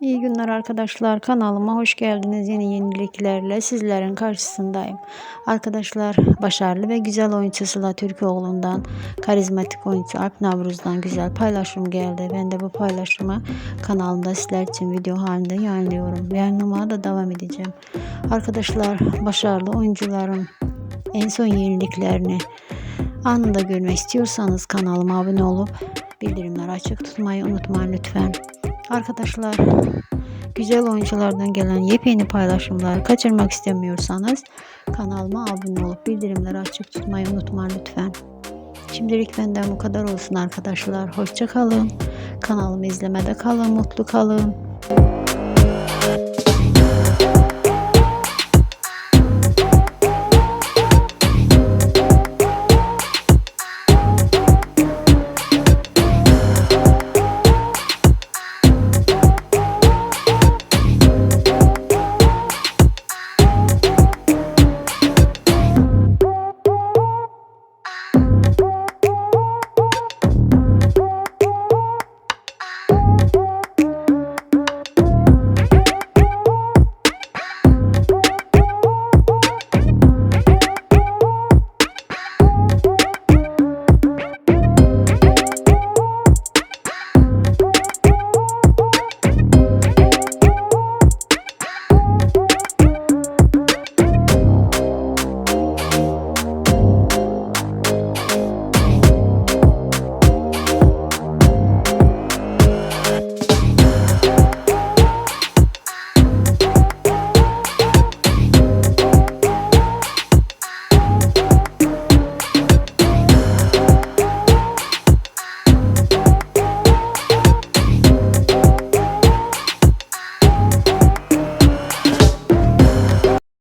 İyi günler arkadaşlar. Kanalıma hoş geldiniz. Yeni yeniliklerle sizlerin karşısındayım. Arkadaşlar başarılı ve güzel oyuncu Sıla Türkoğlu'ndan karizmatik oyuncu Alp Navruz'dan güzel paylaşım geldi. Ben de bu paylaşımı kanalımda sizler için video halinde yayınlıyorum. Yayınlamaya da devam edeceğim. Arkadaşlar başarılı oyuncuların en son yeniliklerini anında görmek istiyorsanız kanalıma abone olup bildirimleri açık tutmayı unutmayın lütfen. Arkadaşlar güzel oyunculardan gelen yepyeni paylaşımları kaçırmak istemiyorsanız kanalıma abone olup bildirimleri açık tutmayı unutmayın lütfen. Şimdilik benden bu kadar olsun arkadaşlar. Hoşça kalın. Kanalımı izlemede kalın, mutlu kalın.